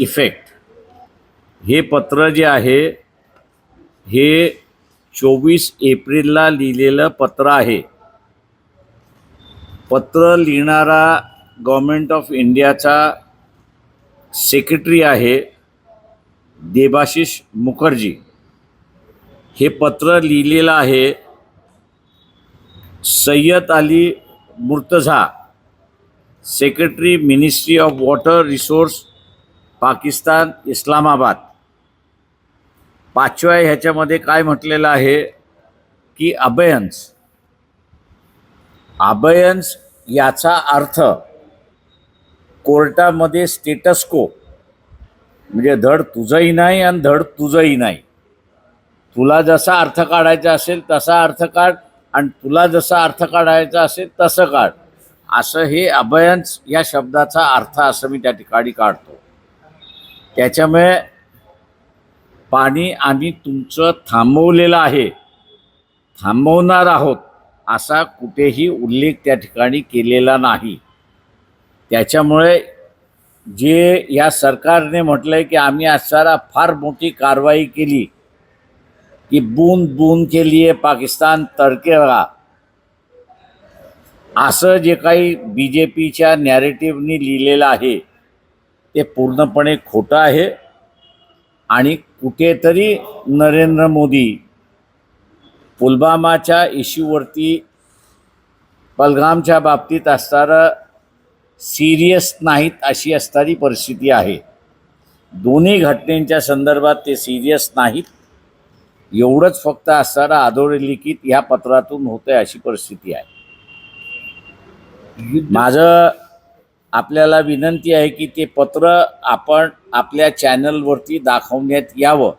Effect हे पत्र जे आहे हे चोवीस एप्रिलला लिहिलेलं पत्र आहे. पत्र लिहिणारा गव्हर्मेंट ऑफ इंडियाचा सेक्रेटरी आहे देबाशिष मुखर्जी. हे पत्र लिहिलेलं आहे Syed Ali Murtaza secretary ministry of water resource Pakistan Islamabad. पाचव्या ह्याच्यामध्ये काय म्हटलेलं आहे की अभयन्स अभयन्स याचा अर्थ कोर्टामध्ये स्टेटस्को म्हणजे धड तुझंही नाही आणि धड तुझंही नाही. तुला जसा अर्थ काढायचा असेल तसा अर्थ काढ आणि तुला जसा अर्थ काढायचा असेल तसं काढ. असं हे अभयन्स या शब्दाचा अर्थ असं मी त्या ठिकाणी काढतो. त्याच्यामुळे पाणी आम्ही तुमचं थांबवलेलं आहे. थांबवणार आहोत असा कुठेही उल्लेख त्या ठिकाणी केलेला नाही. त्याच्यामुळे जे या सरकारने म्हटलं आहे की आम्ही असारा फार मोठी कारवाई केली की बूंद बूंद के लिए पाकिस्तान तडकेगा असं जे काही बी जे पीच्या नॅरेटिव्हनी लिहिलेलं आहे ते पूर्णपणे खोटं आहे. आणि कुठेतरी नरेंद्र मोदी पुलवामाच्या इश्यूवरती पलगामच्या बाबतीत असणारं सिरियस नाहीत अशी असणारी परिस्थिती आहे. दोन्ही घटनेच्या संदर्भात ते सिरियस नाहीत. एवढंच फक्त असणारं अधोरेलिखित ह्या पत्रातून होतंय अशी परिस्थिती आहे. माझं आपल्याला विनंती आहे की ते पत्र आपण आपल्या चॅनलवरती दाखवण्यात यावं.